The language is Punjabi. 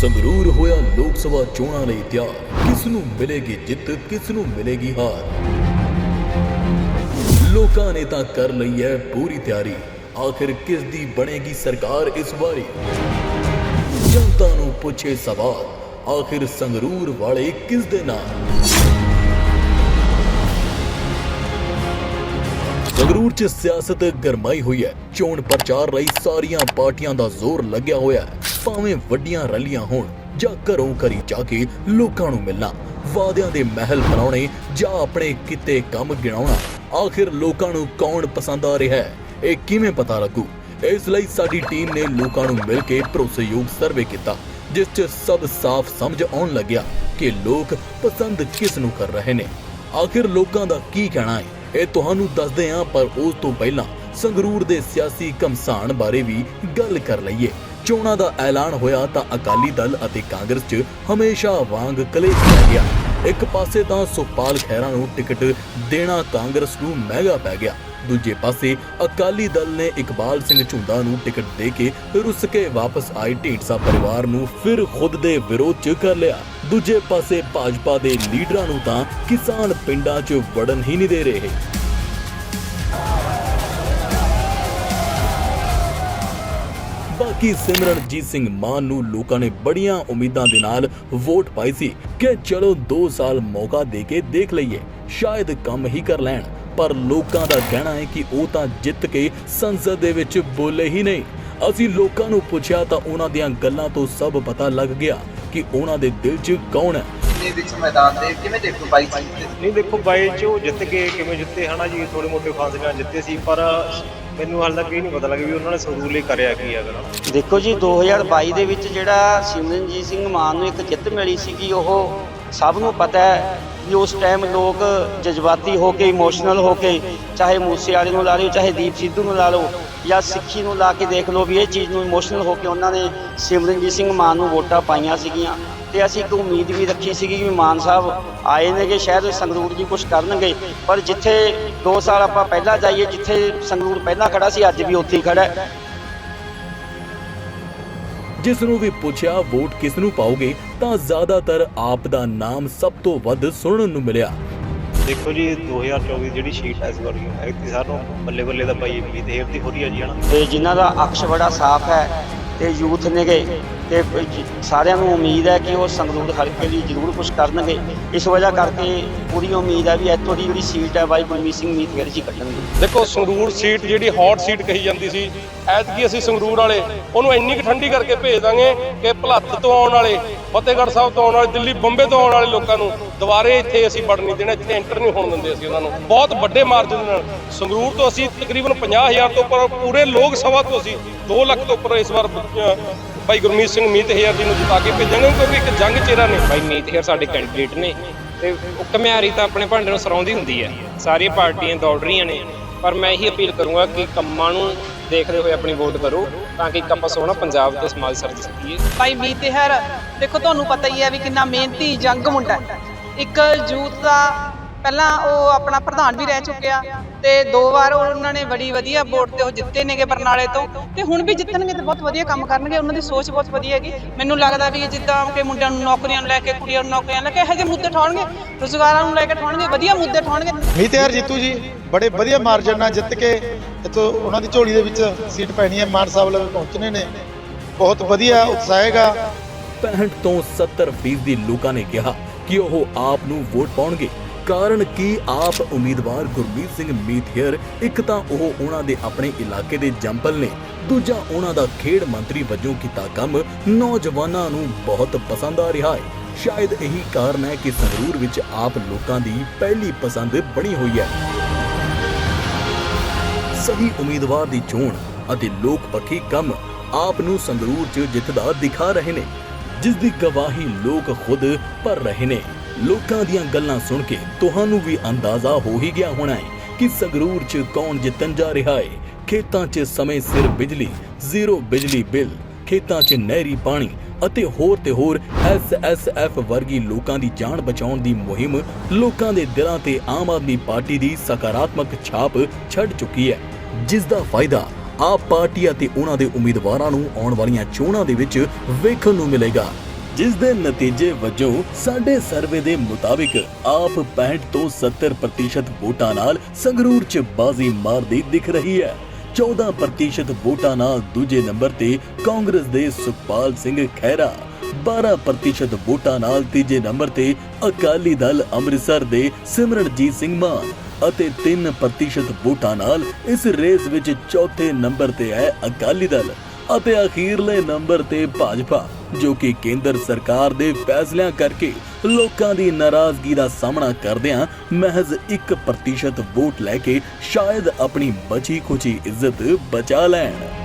ਸੰਗਰੂਰ ਹੋਇਆ ਲੋਕ ਸਭਾ ਚੋਣਾਂ ਲਈ ਤਿਆਰ। ਕਿਸ ਨੂੰ ਮਿਲੇਗੀ ਜਿੱਤ, ਕਿਸ ਨੂੰ ਮਿਲੇਗੀ ਹਾਰ? ਲੋਕਾਂ ਨੇ ਤਾਂ ਕਰ ਲਈ ਹੈ ਪੂਰੀ ਤਿਆਰੀ। ਆਖਿਰ ਕਿਸ ਦੀ ਬਣੇਗੀ ਸਰਕਾਰ ਇਸ ਵਾਰੀ? ਜਨਤਾ ਨੂੰ ਪੁੱਛੇ ਸਵਾਲ, ਆਖਿਰ ਸੰਗਰੂਰ ਵਾਲੇ ਕਿਸ ਦੇ ਨਾਲ? ਸੰਗਰੂਰ 'ਚ ਸਿਆਸਤ ਗਰਮਾਈ ਹੋਈ ਹੈ। ਚੋਣ ਪ੍ਰਚਾਰ ਲਈ ਸਾਰੀਆਂ ਪਾਰਟੀਆਂ ਦਾ ਜ਼ੋਰ ਲੱਗਿਆ ਹੋਇਆ ਹੈ। ਭਾਵੇਂ ਵੱਡੀਆਂ ਰੈਲੀਆਂ ਹੋਣ ਜਾਂ ਘਰੋਂ ਘਰੀ ਜਾ ਕੇ ਲੋਕਾਂ ਨੂੰ ਮਿਲਣਾ, ਵਾਅਦਿਆਂ ਦੇ ਮਹਿਲ ਬਣਾਉਣੇ ਜਾਂ ਆਪਣੇ ਕਿਤੇ ਕੰਮ ਗਿਣਾਉਣਾ, ਆਖਿਰ ਲੋਕਾਂ ਨੂੰ ਕੌਣ ਪਸੰਦ ਆ ਰਿਹਾ ਹੈ? ਇਹ ਕਿਵੇਂ ਪਤਾ ਲੱਗੂ? ਇਸ ਲਈ ਸਾਡੀ ਟੀਮ ਨੇ ਲੋਕਾਂ ਨੂੰ ਮਿਲ ਕੇ ਭਰੋਸੇਯੋਗ ਸਰਵੇ ਕੀਤਾ, ਜਿਸ 'ਚ ਸਭ ਸਾਫ਼ ਸਮਝ ਆਉਣ ਲੱਗਿਆ ਕਿ ਲੋਕ ਪਸੰਦ ਕਿਸ ਨੂੰ ਕਰ ਰਹੇ ਨੇ। ਆਖਿਰ ਲੋਕਾਂ ਦਾ ਕੀ ਕਹਿਣਾ ਹੈ? ਇਹ ਤੁਹਾਨੂੰ ਦੱਸਦੇ ਹਾਂ, ਪਰ ਉਸ ਤੋਂ ਪਹਿਲਾਂ ਸੰਗਰੂਰ ਦੇ ਸਿਆਸੀ ਕਮਸਾਨ ਬਾਰੇ ਵੀ ਗੱਲ ਕਰ ਲਈਏ। ਚੋਣਾਂ ਦਾ ਐਲਾਨ ਹੋਇਆ ਤਾਂ ਅਕਾਲੀ ਦਲ ਅਤੇ ਕਾਂਗਰਸ 'ਚ ਹਮੇਸ਼ਾ ਵਾਂਗ ਕਲੇਸ਼ ਪੈ ਗਿਆ। ਇੱਕ ਪਾਸੇ ਤਾਂ ਸੁਖਪਾਲ ਖਹਿਰਾ ਨੂੰ ਟਿਕਟ ਦੇਣਾ ਕਾਂਗਰਸ ਨੂੰ ਮਹਿੰਗਾ ਪੈ ਗਿਆ। ਦੂਜੇ ਪਾਸੇ ਅਕਾਲੀ ਦਲ ਨੇ ਇਕਬਾਲ ਸਿੰਘ ਝੁੰਦਾ ਨੂੰ ਟਿਕਟ ਦੇ ਕੇ ਰੁੱਸ ਕੇ ਵਾਪਸ ਆਏ ਢੀਂਡਸਾ ਪਰਿਵਾਰ ਨੂੰ ਫਿਰ ਖੁਦ ਦੇ ਵਿਰੋਧ 'ਚ ਕਰ ਲਿਆ। ਦੂਜੇ ਪਾਸੇ ਭਾਜਪਾ ਦੇ ਲੀਡਰਾਂ ਨੂੰ ਤਾਂ ਕਿਸਾਨ ਪਿੰਡਾਂ 'ਚ ਵੜਨ ਹੀ ਨਹੀਂ ਦੇ ਰਹੇ। ਬਾਕੀ ਸਿਮਰਨਜੀਤ ਸਿੰਘ ਮਾਨ ਨੂੰ ਲੋਕਾਂ ਨੇ ਬੜੀਆਂ ਉਮੀਦਾਂ ਦੇ ਨਾਲ ਵੋਟ ਪਾਈ ਸੀ ਕਿ ਚਲੋ 2 ਸਾਲ ਮੌਕਾ ਦੇ ਕੇ ਦੇਖ ਲਈਏ ਸ਼ਾਇਦ ਕੰਮ ਹੀ ਕਰ ਲੈਣ। ਪਰ ਲੋਕਾਂ ਦਾ ਕਹਿਣਾ ਹੈ ਕਿ ਉਹ ਤਾਂ ਜਿੱਤ ਕੇ ਸੰਸਦ ਦੇ ਵਿੱਚ ਬੋਲੇ ਹੀ ਨਹੀਂ। ਅਸੀਂ ਲੋਕਾਂ ਨੂੰ ਪੁੱਛਿਆ ਤਾਂ ਉਹਨਾਂ ਦੀਆਂ ਗੱਲਾਂ ਤੋਂ ਸਭ ਪਤਾ ਲੱਗ ਗਿਆ ਕਿ ਉਹਨਾਂ ਦੇ ਦਿਲ 'ਚ ਕੌਣ ਹੈ। ਦੇ ਵਿੱਚ ਮੈਦਾਨ ਦੇ ਕਿਵੇਂ ਦੇਖੋ ਬਾਈ ਜੀ? ਨਹੀਂ ਦੇਖੋ ਬਾਈ ਚ ਉਹ ਜਿੱਤ ਗਏ ਕਿਵੇਂ ਜਿੱਤੇ ਹਨਾ ਜੀ ਥੋੜੇ ਮੋਟੇ ਫਾਸਲਿਆਂ ਜਿੱਤੇ ਸੀ ਪਰ ਮੈਨੂੰ ਹਾਲ ਤੱਕ ਇਹ ਨਹੀਂ ਪਤਾ ਲੱਗਿਆ ਵੀ ਉਹਨਾਂ ਨੇ ਸੰਗਰੂਰ ਲਈ ਕਰਿਆ ਕੀ ਹੈਗਾ ਦੇਖੋ ਜੀ 2022 ਦੇ ਵਿੱਚ ਜਿਹੜਾ ਸਿਮਰਨਜੀਤ ਸਿੰਘ ਮਾਨ ਨੂੰ ਇੱਕ ਜਿੱਤ ਮਿਲੀ ਸੀਗੀ, ਉਹ ਸਭ ਨੂੰ ਪਤਾ ਹੈ ਕਿ ਉਸ ਟਾਈਮ ਲੋਕ ਜਜ਼ਬਾਤੀ ਹੋ ਕੇ ਇਮੋਸ਼ਨਲ ਹੋ ਕੇ, ਚਾਹੇ ਮੂਸੇ ਵਾਲੇ ਨੂੰ ਲਾ ਲਓ, ਚਾਹੇ ਦੀਪ ਸਿੱਧੂ ਨੂੰ ਲਾ ਲਓ, ਜਾਂ ਸਿੱਖੀ ਨੂੰ ਲਾ ਕੇ ਦੇਖ ਲਓ ਵੀ ਇਹ ਚੀਜ਼ ਨੂੰ ਇਮੋਸ਼ਨਲ ਹੋ ਕੇ ਉਹਨਾਂ ਨੇ ਸਿਮਰਨਜੀਤ ਸਿੰਘ ਮਾਨ ਨੂੰ ਵੋਟਾਂ ਪਾਈਆਂ ਸੀਗੀਆਂ। ਤੇ ਅਸੀਂ ਇੱਕ ਉਮੀਦ ਵੀ ਰੱਖੀ ਸੀਗੀ ਕਿ ਮਾਨ ਸਾਹਿਬ ਆਏ ਨੇ ਕਿ ਸ਼ਾਇਦ ਸੰਗਰੂਰ ਜੀ ਕੁਝ ਕਰਨਗੇ। ਪਰ ਜਿੱਥੇ 2 ਸਾਲ ਆਪਾਂ ਪਹਿਲਾਂ ਜਾਈਏ ਜਿੱਥੇ ਸੰਗਰੂਰ ਪਹਿਲਾਂ ਖੜਾ ਸੀ ਅੱਜ ਵੀ ਉੱਥੇ ਹੀ ਖੜਾ ਹੈ। ਜਿਸ ਨੂੰ ਵੀ ਪੁੱਛਿਆ ਵੋਟ ਕਿਸ ਨੂੰ ਪਾਓਗੇ ਤਾਂ ਜ਼ਿਆਦਾਤਰ ਆਪ ਦਾ ਨਾਮ ਸਭ ਤੋਂ ਵੱਧ ਸੁਣਨ ਨੂੰ ਮਿਲਿਆ। ਦੇਖੋ ਜੀ 2024 ਜਿਹੜੀ ਸ਼ੀਟ ਇਸ ਵਾਰੀ ਹੈ ਤੇ ਸਾਨੂੰ ਬੱਲੇ ਬੱਲੇ ਦਾ ਭਾਈ ਉਮੀਦ ਹੇਰ ਦੀ ਹੋ ਰਹੀ ਹੈ ਜੀ ਹਨਾ ਤੇ ਜਿਨ੍ਹਾਂ ਦਾ ਅਕਸ਼ ਬੜਾ ਸਾਫ਼ ਹੈ ਤੇ ਯੂਥ ਨੇਗੇ ਤੇ ਸਾਰਿਆਂ ਨੂੰ ਉਮੀਦ ਹੈ ਕਿ ਉਹ ਸੰਗਰੂਰ ਹਲਕੇ ਲਈ ਜ਼ਰੂਰ ਕੁਝ ਕਰਨਗੇ। ਇਸ ਵਜ੍ਹਾ ਕਰਕੇ ਪੂਰੀ ਉਮੀਦ ਹੈ ਵੀ ਇੱਥੋਂ ਦੀ ਜਿਹੜੀ ਸੀਟ ਹੈ ਬਾਈ ਗੁਰਮੀਤ ਸਿੰਘ ਮੀਤ ਫਿਰ ਜੀ ਕੱਢਣਗੇ। ਦੇਖੋ, ਸੰਗਰੂਰ ਸੀਟ ਜਿਹੜੀ ਹੌਟ ਸੀਟ ਕਹੀ ਜਾਂਦੀ ਸੀ, ਐਤਕੀ ਅਸੀਂ ਸੰਗਰੂਰ ਵਾਲੇ, ਉਹਨੂੰ ਇੰਨੀ ਕੁ ਠੰਡੀ ਕਰਕੇ ਭੇਜ ਦਾਂਗੇ ਕਿ ਭਲੱਤ ਤੋਂ ਆਉਣ ਵਾਲੇ, ਫਤਿਹਗੜ੍ਹ ਸਾਹਿਬ ਤੋਂ ਆਉਣ ਵਾਲੇ, ਦਿੱਲੀ, ਬੰਬੇ ਤੋਂ ਆਉਣ ਵਾਲੇ ਲੋਕਾਂ ਨੂੰ ਦੁਬਾਰੇ ਇੱਥੇ ਅਸੀਂ ਵੜਨ ਨਹੀਂ ਦੇਣਾ, ਇੱਥੇ ਐਂਟਰ ਨਹੀਂ ਹੋਣ ਦਿੰਦੇ ਅਸੀਂ ਉਹਨਾਂ ਨੂੰ। ਬਹੁਤ ਵੱਡੇ ਮਾਰਜਨ ਨਾਲ। ਸੰਗਰੂਰ ਤੋਂ ਅਸੀਂ ਤਕਰੀਬਨ 50000 ਤੋਂ ਉੱਪਰ, ਪੂਰੇ ਲੋਕ ਸਭਾ ਤੋਂ ਅਸੀਂ 2 ਲੱਖ ਤੋਂ ਉੱਪਰ ਇਸ ਵਾਰ ਭਾਈ ਗੁਰਮੀਤ ਸਿੰਘ ਮੀਤ ਹੇਅਰ ਜੀ ਨੂੰ ਜਿਤਾ ਕੇ ਭੇਜਾਂਗੇ ਕਿਉਂਕਿ ਇੱਕ ਜੰਗ ਚਿਹਰਾ ਨੇ ਭਾਈ ਮੀਤ ਹੇਅਰ ਸਾਡੇ ਕੈਂਡੀਡੇਟ ਨੇ ਤੇ ਉਹ ਘਮਿਆਰੀ ਤਾਂ ਆਪਣੇ ਭਾਂਡੇ ਨੂੰ ਸਰਾਉਂਦੀ ਹੁੰਦੀ ਹੈ। ਸਾਰੀਆਂ ਪਾਰਟੀਆਂ ਦੌੜ ਰਹੀਆਂ ਨੇ ਪਰ ਮੈਂ ਇਹੀ ਅਪੀਲ ਕਰੂੰਗਾ ਕਿ ਕੰਮਾਂ ਨੂੰ ਦੇਖਦੇ ਹੋਏ ਆਪਣੀ ਵੋਟ ਕਰੋ ਤਾਂ ਕਿ ਇੱਕ ਆਪਾਂ ਸੋਹਣਾ ਪੰਜਾਬ ਤੇ ਸਮਾਜ ਸਿਰਜ ਸਕੀਏ। ਭਾਈ ਮੀਤਹਿਰ ਦੇਖੋ ਤੁਹਾਨੂੰ ਪਤਾ ਹੀ ਹੈ ਵੀ ਕਿੰਨਾ ਮਿਹਨਤੀ ਜੰਗ ਮੁੰਡਾ ਹੈ। ਇੱਕ ਯੂਥ ਦਾ ਪਹਿਲਾਂ ਉਹ ਆਪਣਾ ਪ੍ਰਧਾਨ ਵੀ ਰਹਿ ਚੁੱਕਿਆ ਤੇ ਦੋ ਵਾਰ ਉਹਨਾਂ ਨੇ ਬੜੀ ਵਧੀਆ ਵੋਟ ਤੇ ਉਹ ਜਿੱਤੇ ਨੇਗੇ ਬਰਨਾਲੇ ਤੋਂ। ਤੇ ਹੁਣ ਵੀ ਜਿੱਤਣਗੇ ਤੇ ਬਹੁਤ ਵਧੀਆ ਕੰਮ ਕਰਨਗੇ ਉਹਨਾਂ ਦੀ ਸੋਚ ਬਹੁਤ ਵਧੀਆ ਹੈਗੀ। ਮੈਨੂੰ ਲੱਗਦਾ ਵੀ ਜਿੱਦਾਂ ਕਿ ਮੁੰਡਿਆਂ ਨੂੰ ਨੌਕਰੀਆਂ ਨੂੰ ਲੈ ਕੇ ਕੁੜੀਆਂ ਨੂੰ ਨੌਕਰੀਆਂ ਲੈ ਕੇ ਇਹੋ ਜਿਹੇ ਮੁੱਦੇ ਠਾਉਣਗੇ ਰੁਜ਼ਗਾਰਾਂ ਨੂੰ ਲੈ ਕੇ ਠਾਉਣਗੇ ਵਧੀਆ ਮੁੱਦੇ ਠਾਉਣਗੇ। ਮੀਤਿਆਰ ਜੀਤੂ ਜੀ ਬੜੇ ਵਧੀਆ ਮਾਰਜਨ ਨਾਲ ਜਿੱਤ ਕੇ ਇੱਥੋਂ ਉਹਨਾਂ ਦੀ ਝੋਲੀ ਦੇ ਵਿੱਚ ਸੀਟ ਪੈਣੀ ਹੈ ਮਾਨ ਸਾਹਿਬ ਲਵੇ ਪਹੁੰਚਣੇ ਨੇ। ਬਹੁਤ ਵਧੀਆ ਉਤਸ਼ਾਹ ਹੈਗਾ। 65 ਤੋਂ 70 ਫੀਸਦੀ ਲੋਕਾਂ ਨੇ ਕਿਹਾ ਕਿ ਉਹ ਆਪ ਨੂੰ ਵੋਟ ਪਾਉਣਗੇ। ਕਾਰਨ ਕੀ ਆਪ ਉਮੀਦਵਾਰ ਗੁਰਮੀਤ ਸਿੰਘ ਮੀਥੇਰ ਇੱਕ ਤਾਂ ਉਹ ਉਹਨਾਂ ਦੇ ਆਪਣੇ ਇਲਾਕੇ ਦੇ ਜੰਪਲ ਨੇ, ਦੂਜਾ ਉਹਨਾਂ ਦਾ ਖੇਡ ਮੰਤਰੀ ਵਜੋਂ ਕੀਤਾ ਕੰਮ, ਨੌਜਵਾਨਾਂ ਨੂੰ ਬਹੁਤ ਪਸੰਦ ਆ ਰਿਹਾ ਹੈ। ਸ਼ਾਇਦ ਇਹੀ ਕਾਰਨ ਹੈ ਕਿ ਸੰਗਰੂਰ ਵਿੱਚ ਆਪ ਲੋਕਾਂ ਦੀ ਪਹਿਲੀ ਪਸੰਦ ਬਣੀ ਹੋਈ ਹੈ। ਸਹੀ ਉਮੀਦਵਾਰ ਦੀ ਚੋਣ ਅਤੇ ਲੋਕ ਪੱਖੀ ਕੰਮ ਆਪ ਨੂੰ ਸੰਗਰੂਰ 'ਚ ਜਿੱਤਦਾ ਦਿਖਾ ਰਹੇ ਨੇ, ਜਿਸ ਦੀ ਗਵਾਹੀ ਲੋਕ ਖੁਦ ਭਰ ਰਹੇ ਨੇ। ਲੋਕਾਂ ਦੀਆਂ ਗੱਲਾਂ ਸੁਣ ਕੇ ਤੁਹਾਨੂੰ ਵੀ ਅੰਦਾਜ਼ਾ ਹੋ ਹੀ ਗਿਆ ਹੋਣਾ ਹੈ ਕਿ ਸੰਗਰੂਰ 'ਚ ਕੌਣ ਜਿੱਤਣ ਜਾ ਰਿਹਾ ਹੈ। ਖੇਤਾਂ 'ਚ ਸਮੇਂ ਸਿਰ ਬਿਜਲੀ, ਜ਼ੀਰੋ ਬਿਜਲੀ ਬਿੱਲ, ਖੇਤਾਂ 'ਚ ਨਹਿਰੀ ਪਾਣੀ ਅਤੇ ਹੋਰ ਤੇ ਹੋਰ ਐਸਐਸਐਫ ਵਰਗੀ ਲੋਕਾਂ ਦੀ ਜਾਨ ਬਚਾਉਣ ਦੀ ਮੁਹਿੰਮ ਲੋਕਾਂ ਦੇ ਦਿਲਾਂ ਤੇ ਆਮ ਆਦਮੀ ਪਾਰਟੀ ਦੀ ਸਕਾਰਾਤਮਕ ਛਾਪ ਛੱਡ ਚੁੱਕੀ ਹੈ। ਜਿਸ ਦਾ ਫਾਇਦਾ ਆਪ ਪਾਰਟੀ ਅਤੇ ਉਹਨਾਂ ਦੇ ਉਮੀਦਵਾਰਾਂ ਨੂੰ ਆਉਣ ਵਾਲੀਆਂ ਚੋਣਾਂ ਦੇ ਵਿੱਚ ਵੇਖਣ ਨੂੰ ਮਿਲੇਗਾ। ਜਿਸ ਦੇ ਨਤੀਜੇ ਵਜੋਂ ਸਾਡੇ ਸਰਵੇ ਦੇ ਮੁਤਾਬਿਕ ਆਪ 65 ਤੋਂ 70% ਵੋਟਾਂ ਨਾਲ ਸੰਗਰੂਰ 'ਚ ਬਾਜ਼ੀ ਮਾਰਦੀ ਦਿਖ ਰਹੀ ਹੈ। 14% ਵੋਟਾਂ ਨਾਲ ਦੂਜੇ ਨੰਬਰ ਤੇ ਕਾਂਗਰਸ ਦੇ ਸੁਖਪਾਲ ਸਿੰਘ ਖਹਿਰਾ 12% ਵੋਟਾਂ ਨਾਲ ਤੀਜੇ ਨੰਬਰ ਤੇ ਅਕਾਲੀ ਦਲ ਅੰਮ੍ਰਿਤਸਰ ਦੇ ਸਿਮਰਨਜੀਤ ਸਿੰਘ ਮਾਨ ਅਤੇ 3% ਵੋਟਾਂ ਨਾਲ ਇਸ ਰੇਸ ਵਿੱਚ ਚੌਥੇ ਨੰਬਰ ਤੇ ਹੈ ਅਕਾਲੀ ਦਲ ਅਤੇ ਅਖੀਰਲੇ ਨੰਬਰ ਤੇ ਭਾਜਪਾ। ਜੋ ਕਿ ਕੇਂਦਰ ਸਰਕਾਰ ਦੇ ਫੈਸਲਿਆਂ ਕਰਕੇ ਲੋਕਾਂ ਦੀ ਨਾਰਾਜ਼ਗੀ ਦਾ ਸਾਹਮਣਾ ਕਰਦਿਆਂ ਮਹਿਜ਼ 1% ਵੋਟ ਲੈ ਕੇ ਸ਼ਾਇਦ ਆਪਣੀ ਬਚੀ ਖੁਚੀ ਇੱਜ਼ਤ ਬਚਾ ਲੈਣ।